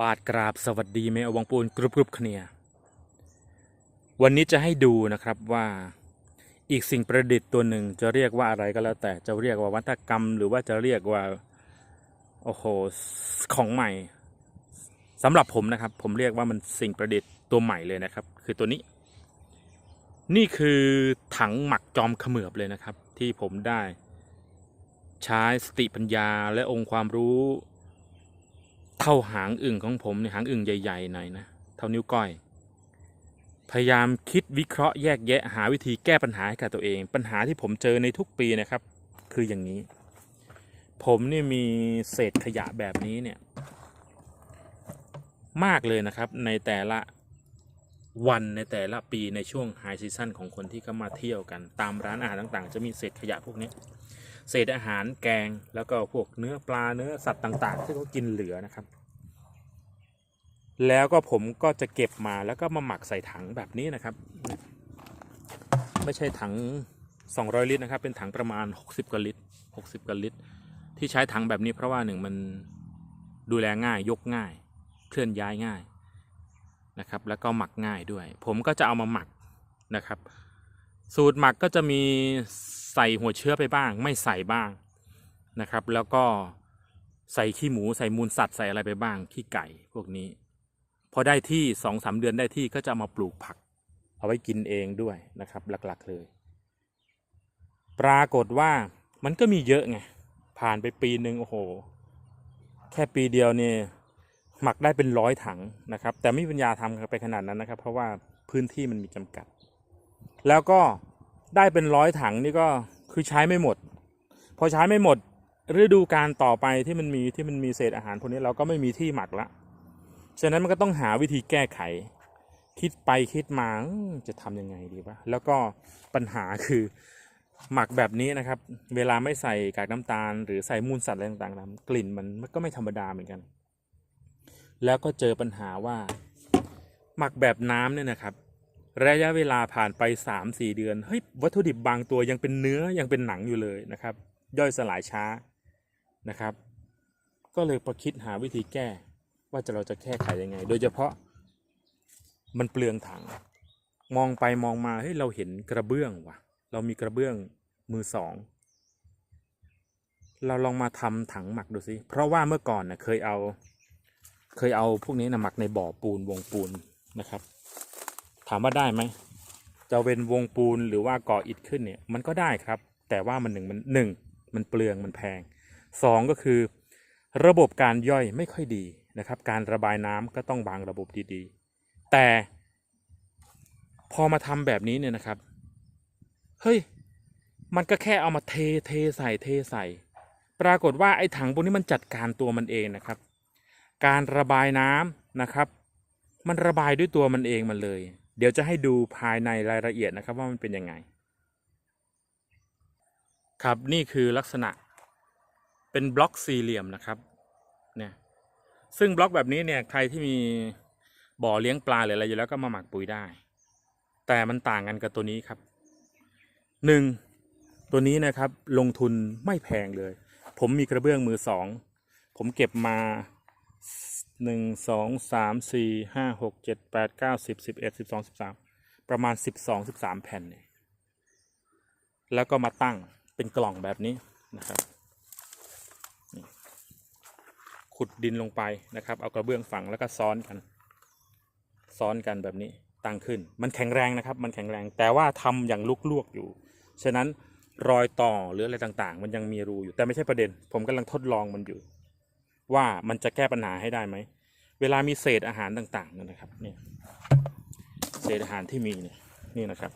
บาทกราบสวัสดีแม่อวังปูนกรุบกรุบเคลียวันนี้จะให้ดูนะครับว่าอีกสิ่งประดิษฐ์ตัวหนึ่งจะเรียกว่าอะไรก็แล้วแต่จะเรียกว่าวัฒกรรม หรือว่าจะเรียกว่าโอ้โหของใหม่สำหรับผมนะครับ ผมเรียกว่ามันสิ่งประดิษฐ์ตัวใหม่เลยนะครับ คือตัวนี้ นี่คือถังหมักจอมเขมือบเลยนะครับ ที่ผมได้ใช้สติปัญญาและองค์ความรู้ เท่าหางอึ่งของผมเนี่ยหางอึ่งใหญ่ๆหน่อยนะเท่านิ้วก้อย พยายามคิดวิเคราะห์แยกแยะหาวิธีแก้ปัญหาให้กับตัวเอง ปัญหาที่ผมเจอในทุกปีนะครับ คืออย่างนี้ ผมเนี่ยมีเศษขยะแบบนี้เนี่ย มากเลยนะครับในแต่ละวันในแต่ละปีในช่วงไฮซีซั่นของคนที่เข้ามาเที่ยวกัน ตามร้านอาหารต่างๆ จะมีเศษขยะพวกนี้ เศษอาหารแกงแล้วก็พวกเนื้อปลาเนื้อสัตว์ต่างๆที่เขากินเหลือนะครับ แล้วก็ผมก็จะเก็บมาแล้วก็มาหมักใส่ถังแบบนี้นะครับ ไม่ใช่ถัง 200 ลิตรนะครับ เป็นถังประมาณ 60กว่าลิตร 60กว่าลิตร ที่ใช้ถังแบบนี้เพราะว่าหนึ่งมันดูแลง่ายยกง่าย เคลื่อนย้ายง่ายนะครับ แล้วก็หมักง่ายด้วย ผมก็จะเอามาหมักนะครับ สูตรหมักก็จะมี ใส่หัวเชื้อไปบ้าง ไม่ใส่บ้างนะครับ แล้วก็ใส่ขี้หมูใส่มูลสัตว์ใส่อะไรไปบ้างขี้ไก่พวกนี้ พอได้ที่สองสามเดือนได้ที่ก็จะมาปลูกผัก เอาไว้กินเองด้วยนะครับหลักๆเลย ปรากฏว่ามันก็มีเยอะไงผ่านไปปีหนึ่งโอ้โห แค่ปีเดียวเนี่ยหมักได้เป็นร้อยถังนะครับ แต่ไม่มีปัญญาทำไปขนาดนั้นนะครับ เพราะว่าพื้นที่มันมีจำกัด แล้วก็ ได้เป็นร้อยถังนี่ก็คือใช้ไม่หมด พอใช้ไม่หมดฤดูการต่อไปที่มันมีที่มันมีเศษอาหารพวกนี้เราก็ไม่มีที่หมักละฉะนั้นมันก็ต้องหาวิธีแก้ไข คิดไปคิดมาจะทำยังไงดีวะแล้วก็ปัญหาคือหมักแบบนี้นะครับ เวลาไม่ใส่กากน้ำตาล หรือใส่มูลสัตว์อะไรต่างๆกลิ่นมันมันก็ไม่ธรรมดาเหมือนกัน แล้วก็เจอปัญหาว่า หมักแบบน้ำเนี่ยนะครับ ระยะเวลาผ่านไป 3-4 เดือนเฮ้ยวัตถุดิบบางตัวยังเป็นเนื้อยังเป็นหนังอยู่เลยนะครับ ย่อยสลายช้านะครับ ก็เลยประคิดหาวิธีแก้ ว่าจะเราจะแก้ไขยังไง โดยเฉพาะมันเปลืองถัง มองไปมองมาเฮ้ยเราเห็นกระเบื้องว่ะ เรามีกระเบื้องมือสองเราลองมาทำถังหมักดูสิ เพราะว่าเมื่อก่อนนะเคยเอา เคยเอาพวกนี้นะหมักในบ่อปูนวงปูนนะครับ ถามว่าได้ไหมจะเป็นวงปูนหรือว่าก่ออิฐขึ้นเนี่ยมันก็ได้ครับ แต่ว่ามันหนึ่งมันหนึ่งมันเปลืองมันแพงสองก็คือ ระบบการย่อยไม่ค่อยดีนะครับ การระบายน้ำก็ต้องวางระบบดีๆ แต่พอมาทำแบบนี้เนี่ยนะครับ เฮ้ย มันก็แค่เอามาเทเทใส่เทใส่ ปรากฏว่าไอ้ถังพวกนี้มันจัดการตัวมันเองนะครับ การระบายน้ำนะครับ มันระบายด้วยตัวมันเองมันเลย เดี๋ยวจะให้ดูภายในรายละเอียดนะครับว่ามันเป็นยังไง ครับนี่คือลักษณะเป็นบล็อกสี่เหลี่ยมนะครับเนี่ยซึ่งบล็อกแบบนี้เนี่ยใครที่มีบ่อเลี้ยงปลาหรืออะไรอยู่แล้วก็มาหมักปุ๋ยได้ แต่มันต่างกันกับตัวนี้ครับหนึ่งตัวนี้นะครับลงทุนไม่แพงเลย ผมมีกระเบื้องมือสอง ผมเก็บมา หนึ่งสองสามสี่ห้าหกเจ็ดแปดเก้าสิบสิบเอ็ดสิบสองสิบสามประมาณสิบสองสิบสามแผ่นเนี่ยแล้วก็มาตั้งเป็นกล่องแบบนี้นะครับขุดดินลงไปนะครับ เอากระเบื้องฝังแล้วก็ซ้อนกัน ซ้อนกันแบบนี้ตั้งขึ้น มันแข็งแรงนะครับ มันแข็งแรง แต่ว่าทำอย่างลวกๆอยู่ ฉะนั้นรอยต่อหรืออะไรต่างๆ มันยังมีรูอยู่แต่ไม่ใช่ประเด็น ผมกำลังทดลองมันอยู่ ว่ามันจะแก้ปัญหาให้ได้ไหม เวลามีเศษอาหารต่างๆเนยนะครับเนี่ยเศษอาหารที่มีเนี่ยนี่นะครับ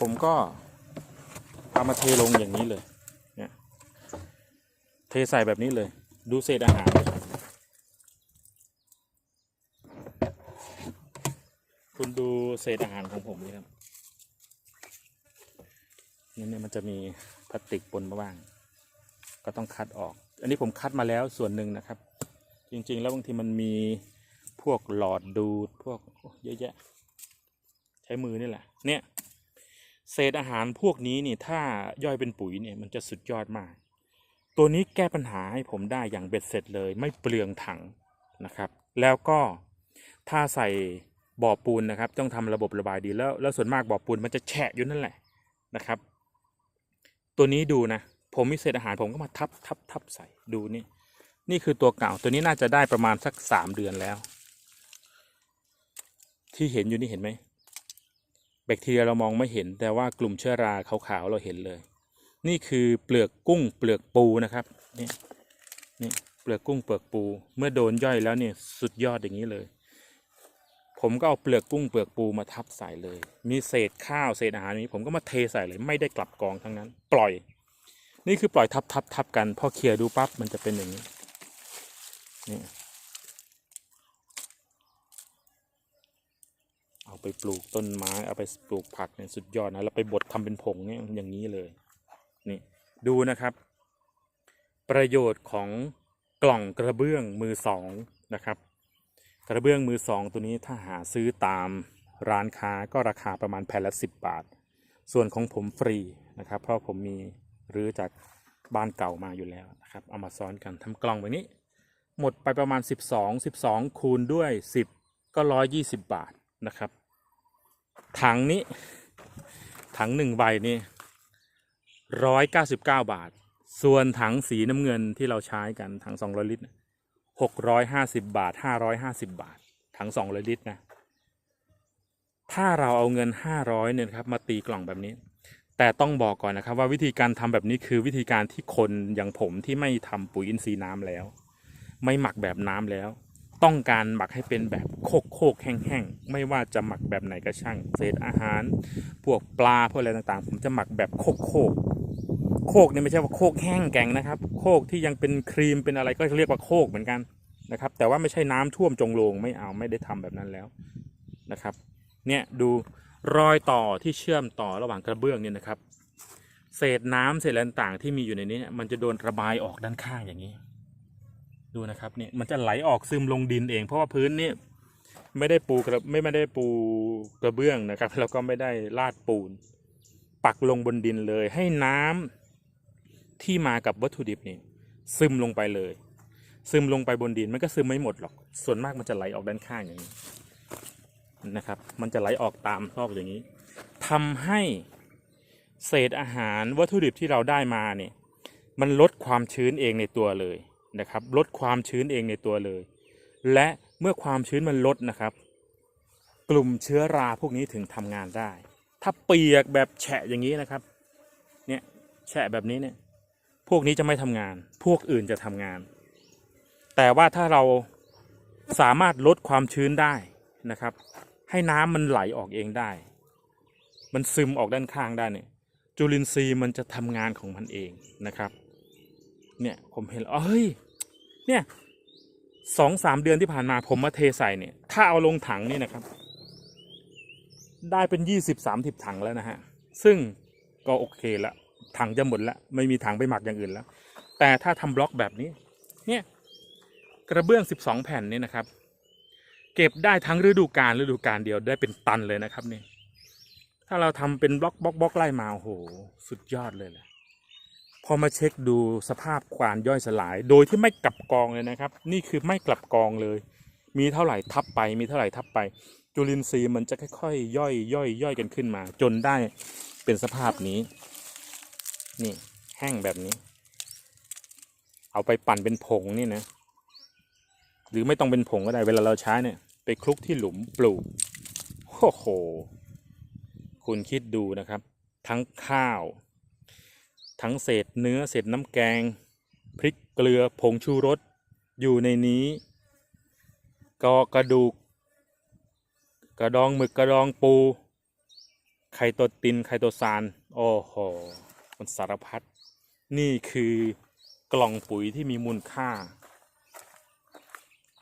ผมก็เอามาเทลงอย่างนี้เลยเนี่ยเทใส่แบบนี้เลย ดูเศษอาหาร คุณดูเศษอาหารของผมนี่ครับนี่เนี่ยมันจะมีพลาสติกปนมาบ้าง ก็ต้องคัดออก อันนี้ผมคัดมาแล้วส่วนหนึ่งนะครับ จริงๆ แล้วบางทีมันมีพวกหลอดดูดพวกเยอะแยะ ใช้มือนี่แหละ เนี่ย เศษอาหารพวกนี้นี่ถ้าย่อยเป็นปุ๋ยเนี่ยมันจะสุดยอดมาก ตัวนี้แก้ปัญหาให้ผมได้อย่างเบ็ดเสร็จเลย ไม่เปลืองถังนะครับ แล้วก็ถ้าใส่บ่อปูนนะครับ ต้องทำระบบระบายดีแล้วแล้วส่วนมากบ่อปูนมันจะแฉะอยู่นั่นแหละนะครับ ตัวนี้ดูนะ ผมมีเศษอาหารผมก็มาทับทับทับใส่ดูนี่ นี่คือตัวเก่าตัวนี้น่าจะได้ประมาณสักสามเดือนแล้ว ที่เห็นอยู่นี่เห็นไหมแบคทีเรียเรามองไม่เห็น แต่ว่ากลุ่มเชื้อราขาวๆเราเห็นเลย นี่คือเปลือกกุ้งเปลือกปูนะครับนี่นี่เปลือกกุ้งเปลือกปู เมื่อโดนย่อยแล้วเนี่ยสุดยอดอย่างนี้เลย ผมก็เอาเปลือกกุ้งเปลือกปูมาทับใส่เลย มีเศษข้าวเศษอาหารนี้ผมก็มาเทใส่เลย ไม่ได้กลับกองทั้งนั้น ปล่อย นี่คือปล่อยทับทับทับกันพอเคลียร์ดูปั๊บมันจะเป็นอย่างนี้นี่เอาไปปลูกต้นไม้เอาไปปลูกผักเนี่ยสุดยอดนะแล้วไปบดทำเป็นผงเนี่ยอย่างนี้เลยนี่ดูนะครับ ประโยชน์ของกล่องกระเบื้องมือสองนะครับ กระเบื้องมือสองตัวนี้ถ้าหาซื้อตามร้านค้าก็ราคาประมาณแผ่นละ 10 บาท ส่วนของผมฟรีนะครับ เพราะผมมี หรือจากบ้านเก่ามาอยู่แล้วนะครับ เอามาซ้อนกันทำกล่องแบบนี้ หมดไปประมาณ 12 12 คูณด้วย 10 ก็ 120 บาทนะครับ ถังนี้ ถังหนึ่งใบนี่ร้อยเก้าสิบเก้าบาท ส่วนถังสีน้ำเงินที่เราใช้กันถังสองร้อลิตรหกร้อยห้าสิบบาทห้าร้อยห้าสิบบาท ถังสองร้อลิตรนะถ้าเราเอาเงินห้าร้อยเนี่ยครับมาตีกล่องแบบนี้ แต่ต้องบอกก่อนนะครับว่าวิธีการทำแบบนี้คือวิธีการที่คนอย่างผมที่ไม่ทำปุ๋ยอินทรีย์น้ำแล้ว ไม่หมักแบบน้ำแล้ว ต้องการหมักให้เป็นแบบโคกโคกๆแห้งๆไม่ว่าจะหมักแบบไหนก็ช่างเศษอาหาร พวกปลาพวกอะไรต่างๆ ผมจะหมักแบบโคกโคกๆโคกเนี่ยไม่ใช่ว่าโคกแห้งแกงนะครับ โคกที่ยังเป็นครีมเป็นอะไรก็เรียกว่าโคกเหมือนกันนะครับ แต่ว่าไม่ใช่น้ำท่วมจงโลงไม่เอาไม่ได้ทำแบบนั้นแล้วนะครับ เนี่ยดู รอยต่อที่เชื่อมต่อระหว่างกระเบื้องเนี่ยนะครับ เศษน้ำเศษอะไรต่างที่มีอยู่ในนี้มันจะโดนระบายออกด้านข้างอย่างนี้ ดูนะครับเนี่ยมันจะไหลออกซึมลงดินเอง เพราะว่าพื้นนี่ไม่ได้ปูกระไม่ไม่ได้ปูกระเบื้องนะครับ แล้วก็ไม่ได้ลาดปูน ปักลงบนดินเลย ให้น้ำที่มากับวัตถุดิบนี่ซึมลงไปเลย ซึมลงไปบนดินมันก็ซึมไม่หมดหรอก ส่วนมากมันจะไหลออกด้านข้างอย่างนี้ นะครับ มันจะไหลออกตามซอกอย่างนี้ทำให้เศษอาหารวัตถุดิบที่เราได้มาเนี่ยมันลดความชื้นเองในตัวเลยนะครับ ลดความชื้นเองในตัวเลย และเมื่อความชื้นมันลดนะครับ กลุ่มเชื้อราพวกนี้ถึงทำงานได้ ถ้าเปียกแบบแฉะอย่างนี้นะครับเนี่ยแฉะแบบนี้เนี่ยพวกนี้จะไม่ทำงาน พวกอื่นจะทำงาน แต่ว่าถ้าเราสามารถลดความชื้นได้นะครับ ให้น้ำมันไหลออกเองได้ มันซึมออกด้านข้างได้เนี่ย จุลินทรีย์มันจะทำงานของมันเองนะครับ เนี่ยผมเห็นแล้วเฮ้ย เนี่ยสองสามเดือนที่ผ่านมาผมมาเทใส่เนี่ย ถ้าเอาลงถังนี่นะครับ ได้เป็นยี่สิบสามสิบถังแล้วนะฮะ ซึ่งก็โอเคละถังจะหมดละไม่มีถังไปหมักอย่างอื่นแล้ว แต่ถ้าทำบล็อกแบบนี้ เนี่ยกระเบื้องสิบสองแผ่นนี่นะครับ เก็บได้ทั้งฤดูกาลฤดูกาลเดียวได้เป็นตันเลยนะครับนี่ถ้าเราทำเป็นบล็อกบล็อกบล็อกไล่มาโอ้โหสุดยอดเลยแหละพอมาเช็คดูสภาพการย่อยสลาย โดยที่ไม่กลับกองเลยนะครับ นี่คือไม่กลับกองเลย มีเท่าไหร่ทับไป มีเท่าไหร่ทับไป จุลินทรีย์มันจะค่อยๆย่อยย่อยย่อยกันขึ้นมา จนได้เป็นสภาพนี้ นี่แห้งแบบนี้ เอาไปปั่นเป็นผงนี่นะ หรือไม่ต้องเป็นผงก็ได้เวลาเราใช้เนี่ย ไปคลุกที่หลุมปลูกโอ้โห คุณคิดดูนะครับ ทั้งข้าว ทั้งเศษเนื้อเศษน้ำแกง พริกเกลือผงชูรส อยู่ในนี้ก็กระดูก กระดองหมึกกระดองปู ไข่ตัวตินไข่ตัวซาน โอ้โห มันสารพัด นี่คือกล่องปุ๋ยที่มีมูลค่า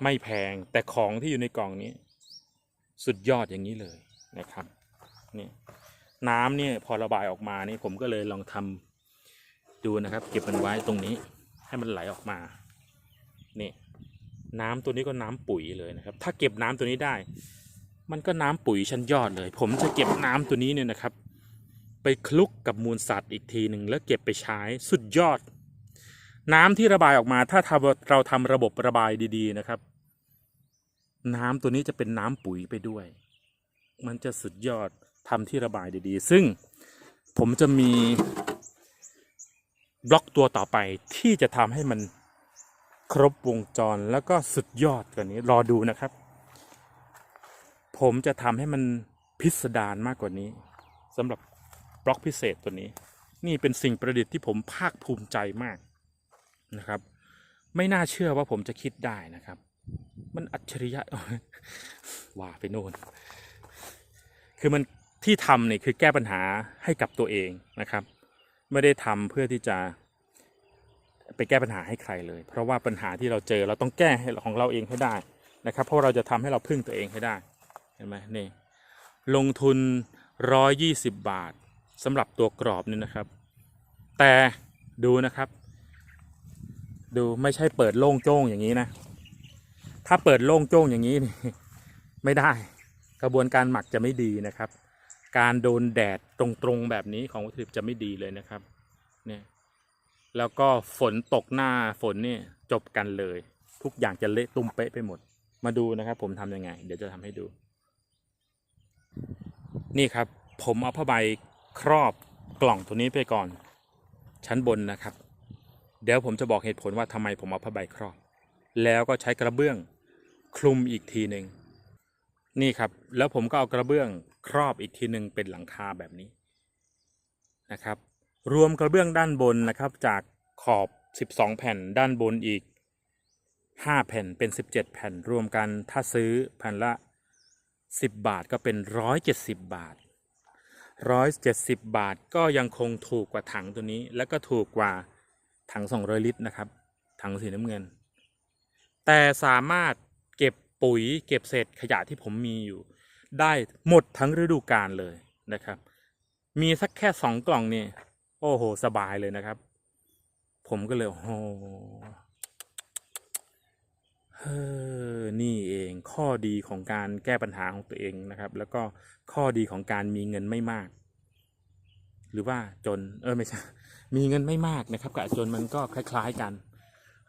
ไม่แพงแต่ของที่อยู่ในกล่องนี้ สุดยอดอย่างนี้เลยนะครับนี่น้ำเนี่ยพอระบายออกมานี่ผมก็เลยลองทำดูนะครับ เก็บมันไว้ตรงนี้ ให้มันไหลออกมานี่น้ำตัวนี้ก็น้ำปุ๋ยเลยนะครับ ถ้าเก็บน้ำตัวนี้ได้ มันก็น้ำปุ๋ยชั้นยอดเลย ผมจะเก็บน้ำตัวนี้เนี่ยนะครับ ไปคลุกกับมูลสัตว์อีกทีหนึ่งแล้วเก็บไปใช้สุดยอด น้ำที่ระบายออกมาถ้าเราทำระบบระบายดี ๆ นะครับ น้ำตัวนี้จะเป็นน้ำปุ๋ยไปด้วย มันจะสุดยอดทำที่ระบายดีๆ ซึ่งผมจะมีบล็อกตัวต่อไปที่จะทำให้มันครบวงจรแล้วก็สุดยอดกว่านี้รอดูนะครับ ผมจะทำให้มันพิสดารมากกว่านี้สำหรับบล็อกพิเศษตัวนี้ นี่เป็นสิ่งประดิษฐ์ที่ผมภาคภูมิใจมากนะครับ ไม่น่าเชื่อว่าผมจะคิดได้นะครับ มันอัจฉริยะว่าไปโน่นคือมันที่ทำเนี่ยคือแก้ปัญหาให้กับตัวเองนะครับ ไม่ได้ทำเพื่อที่จะไปแก้ปัญหาให้ใครเลย เพราะว่าปัญหาที่เราเจอเราต้องแก้ให้ของเราเองให้ได้นะครับ เพราะเราจะทำให้เราพึ่งตัวเองให้ได้เห็นไหมนี่ลงทุน 120 บาทสำหรับตัวกรอบนี่นะครับ แต่ดูนะครับ ดูไม่ใช่เปิดโล่งโจ้งอย่างนี้นะ ถ้าเปิดโล่งโจ้งอย่างนี้ไม่ได้ กระบวนการหมักจะไม่ดีนะครับ การโดนแดดตรงๆแบบนี้ของวัตถุดิบจะไม่ดีเลยนะครับเนี่ยแล้วก็ฝนตกหน้าฝนเนี่ยจบกันเลย ทุกอย่างจะเละตุ้มเป๊ะไปหมด มาดูนะครับ ผมทำยังไง เดี๋ยวจะทำให้ดู นี่ครับ ผมเอาผ้าใบครอบกล่องตัวนี้ไปก่อน ชั้นบนนะครับ เดี๋ยวผมจะบอกเหตุผลว่าทำไมผมเอาผ้าใบครอบ แล้วก็ใช้กระเบื้อง คลุมอีกทีหนึ่งนี่ครับ แล้วผมก็เอากระเบื้องครอบอีกทีหนึ่งเป็นหลังคาแบบนี้นะครับ รวมกระเบื้องด้านบนนะครับ จากขอบ 12 แผ่นด้านบนอีก 5 แผ่นเป็น 17 แผ่นรวมกันถ้าซื้อแผ่นละ 10 บาทก็เป็น 170 บาท 170 บาทก็ยังคงถูกกว่าถังตัวนี้ แล้วก็ถูกกว่าถัง 200 ลิตรนะครับ ถังสีน้ำเงิน แต่สามารถ เก็บปุ๋ย เก็บเศษขยะที่ผมมีอยู่ ได้หมดทั้งฤดูกาลเลยนะครับ มีสักแค่สองกล่องนี่โอ้โห สบายเลยนะครับ ผมก็เลยโอ้โหเฮ้อนี่เองข้อดีของการแก้ปัญหาของตัวเองนะครับ แล้วก็ข้อดีของการมีเงินไม่มาก หรือว่าจนเออไม่ใช่มีเงินไม่มากนะครับกับจนมันก็คล้าย ๆกัน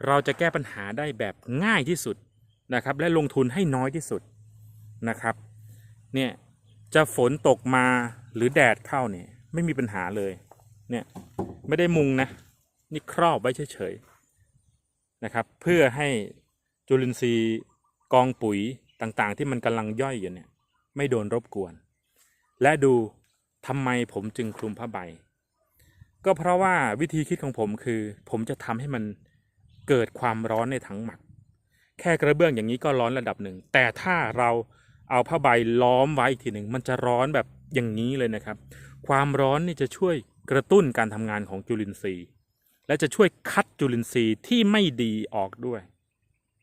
เราจะแก้ปัญหาได้แบบง่ายที่สุด นะครับและลงทุนให้น้อยที่สุดนะครับเนี่ยจะฝนตกมาหรือแดดเข้าเนี่ยไม่มีปัญหาเลยเนี่ยไม่ได้มุงนะนี่ครอบไว้เฉยๆนะครับเพื่อให้จุลินทรีย์กองปุ๋ยต่างๆ ที่มันกำลังย่อยอยู่เนี่ยไม่โดนรบกวน และดูทำไมผมจึงคลุมผ้าใบ ก็เพราะว่าวิธีคิดของผมคือ ผมจะทำให้มันเกิดความร้อนในถังหมัก ค่กระเบื้องอย่างนี้ก็ร้อนระดับหนึ่ง แต่ถ้าเราเอาผ้าใบล้อมไว้อีกทีหนึ่งมันจะร้อนแบบอย่างนี้เลยนะครับ ความร้อนนี่จะช่วยกระตุ้นการทำงานของจุลินทรีย์ และจะช่วยคัดจุลินทรีย์ที่ไม่ดีออกด้วย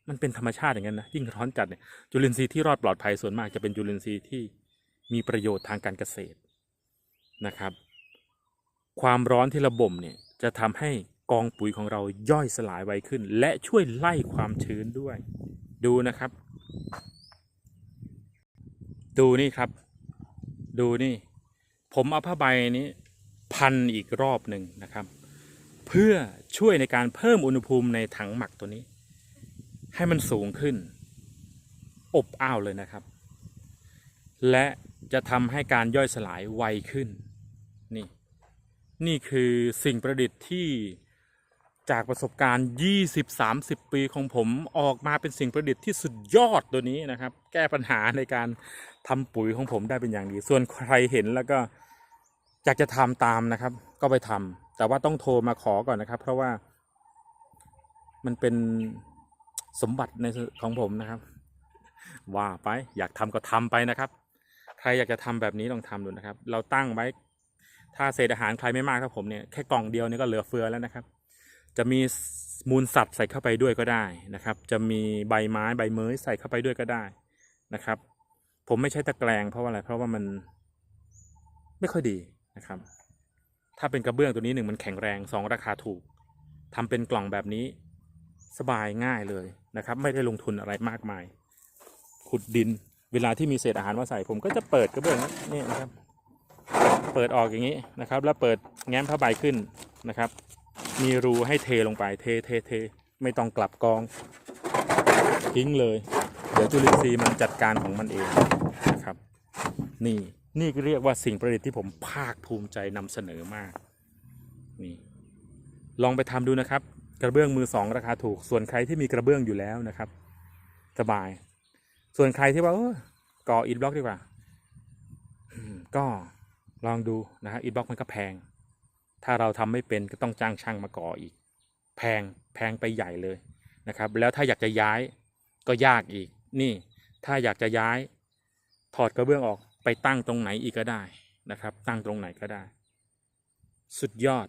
มันเป็นธรรมชาติอย่างนั้นนะยิ่งร้อนจัดเนี่ยจุลินทรีย์ที่รอดปลอดภัยส่วนมากจะเป็นจุลินทรีย์ที่มีประโยชน์ทางการเกษตรนะครับ ความร้อนที่ระบ่มเนี่ยจะทำให้ กองปุ๋ยของเราย่อยสลายไวขึ้น และช่วยไล่ความชื้นด้วย ดูนะครับ ดูนี่ครับ ดูนี่ ผมเอาผ้าใบนี้พันอีกรอบหนึ่งนะครับ เพื่อช่วยในการเพิ่มอุณหภูมิในถังหมักตัวนี้ ให้มันสูงขึ้น อบอ้าวเลยนะครับ และจะทำให้การย่อยสลายไวขึ้นนี่นี่คือสิ่งประดิษฐ์ที่ จากประสบการณ์ 20-30 ปีของผมออกมาเป็นสิ่งประดิษฐ์ที่สุดยอดตัวนี้นะครับ แก้ปัญหาในการทำปุ๋ยของผมได้เป็นอย่างดี ส่วนใครเห็นแล้วก็อยากจะทำตามนะครับ ก็ไปทำแต่ว่าต้องโทรมาขอก่อนนะครับ เพราะว่ามันเป็นสมบัติในของผมนะครับ ว่าไปอยากทำก็ทำไปนะครับ ใครอยากจะทำแบบนี้ลองทำดูนะครับ เราตั้งไว้ถ้าเศษอาหารใครไม่มากครับผมเนี่ยแค่กล่องเดียวนี่ก็เหลือเฟือแล้วนะครับ จะมีมูลสัตว์ใส่เข้าไปด้วยก็ได้นะครับ จะมีใบไม้ใบเมยใส่เข้าไปด้วยก็ได้นะครับ ผมไม่ใช้ตะแกรงเพราะว่าอะไรเพราะว่ามันไม่ค่อยดีนะครับ ถ้าเป็นกระเบื้องตัวนี้หนึ่งมันแข็งแรงสองราคาถูกทำเป็นกล่องแบบนี้สบายง่ายเลยนะครับ ไม่ได้ลงทุนอะไรมากมาย ขุดดินเวลาที่มีเศษอาหารมาใส่ผมก็จะเปิดกระเบื้องนี่นะครับ เปิดออกอย่างนี้นะครับ แล้วเปิดแง้มผ้าใบขึ้นนะครับ มีรูให้เทลงไปเทเทเทไม่ต้องกลับกอง ทิ้งเลย เดี๋ยวจุลินทรีย์มันจัดการของมันเองนะครับ นี่นี่เรียกว่าสิ่งประดิษฐ์ที่ผมภาคภูมิใจนำเสนอมากนี่ลองไปทำดูนะครับ กระเบื้องมือสองราคาถูก ส่วนใครที่มีกระเบื้องอยู่แล้วนะครับ สบาย ส่วนใครที่ว่าก่ออิฐบล็อกดีกว่า ก็ลองดูนะฮะอิฐบล็อกมันก็แพง ถ้าเราทำไม่เป็นก็ต้องจ้างช่างมาก่ออีก แพงแพงไปใหญ่เลยนะครับ แล้วถ้าอยากจะย้ายก็ยากอีก นี่ถ้าอยากจะย้าย ถอดกระเบื้องออกไปตั้งตรงไหนอีกก็ได้นะครับ ตั้งตรงไหนก็ได้ สุดยอด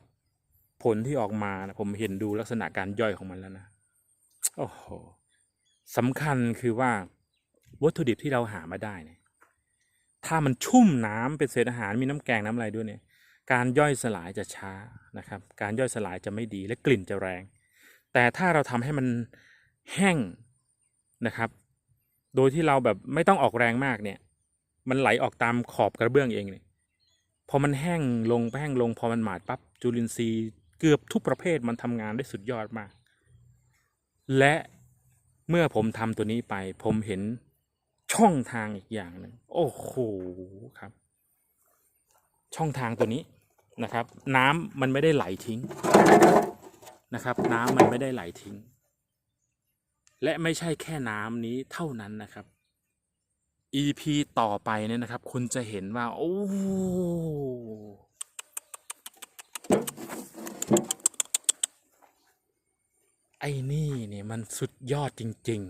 ผลที่ออกมานะผมเห็นดูลักษณะการย่อยของมันแล้วนะโอ้โหสำคัญคือว่าวัตถุดิบที่เราหามาได้เนี่ยถ้ามันชุ่มน้ำเป็นเศษอาหารมีน้ำแกงน้ำอะไรด้วยเนี่ย การย่อยสลายจะช้านะครับ การย่อยสลายจะไม่ดีและกลิ่นจะแรง แต่ถ้าเราทำให้มันแห้งนะครับ โดยที่เราแบบไม่ต้องออกแรงมากเนี่ย มันไหลออกตามขอบกระเบื้องเองเนี่ยพอมันแห้งลงแห้งลงพอมันหมาดปั๊บจุลินทรีย์เกือบทุกประเภทมันทำงานได้สุดยอดมาก และเมื่อผมทำตัวนี้ไป ผมเห็นช่องทางอีกอย่างหนึ่งโอ้โหครับ ช่องทางตัวนี้นะครับ น้ำมันไม่ได้ไหลทิ้งนะครับ น้ำมันไม่ได้ไหลทิ้ง และไม่ใช่แค่น้ำนี้เท่านั้นนะครับ EP ต่อไปเนี่ยนะครับ คุณจะเห็นว่า โอ้ไอ้นี่เนี่ยมันสุดยอดจริง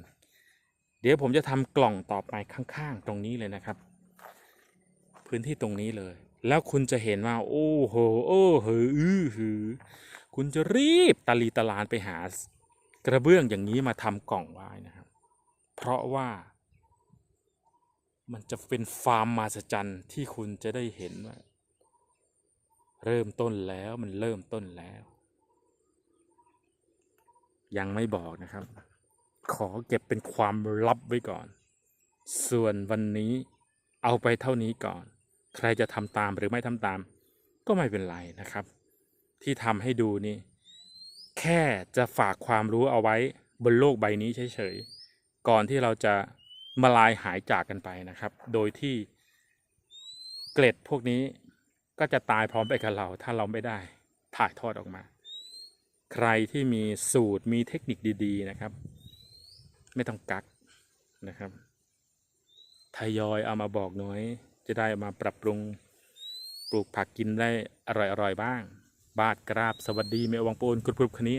ๆ เดี๋ยวผมจะทำกล่องต่อไปข้าง ๆ ตรงนี้เลยนะครับ พื้นที่ตรงนี้เลย แล้วคุณจะเห็นว่า โอ้โหโอ้โหอื้อหือ คุณจะรีบตะลีตะลานไปหากระเบื้องอย่างนี้มาทำกล่องไว้นะครับ เพราะว่า มันจะเป็นฟาร์มมหัศจรรย์ที่คุณจะได้เห็นว่า เริ่มต้นแล้วมันเริ่มต้นแล้ว ยังไม่บอกนะครับ ขอเก็บเป็นความลับไว้ก่อน ส่วนวันนี้เอาไปเท่านี้ก่อน ใครจะทำตามหรือไม่ทำตาม ก็ไม่เป็นไรนะครับ ที่ทำให้ดูนี่ แค่จะฝากความรู้เอาไว้บนโลกใบนี้เฉยๆก่อนที่เราจะมาลายหายจากกันไปนะครับ โดยที่เกล็ดพวกนี้ก็จะตายพร้อมไปกับเรา ถ้าเราไม่ได้ถ่ายทอดออกมา ใครที่มีสูตรมีเทคนิคดีๆนะครับ ไม่ต้องกักนะครับทยอยเอามาบอกน่อย จะได้มาปรับปรุงปลูกผักกินได้อร่อยๆบ้าง บาดกราบสวัสดีเมวังปูนกรุบๆคันนี้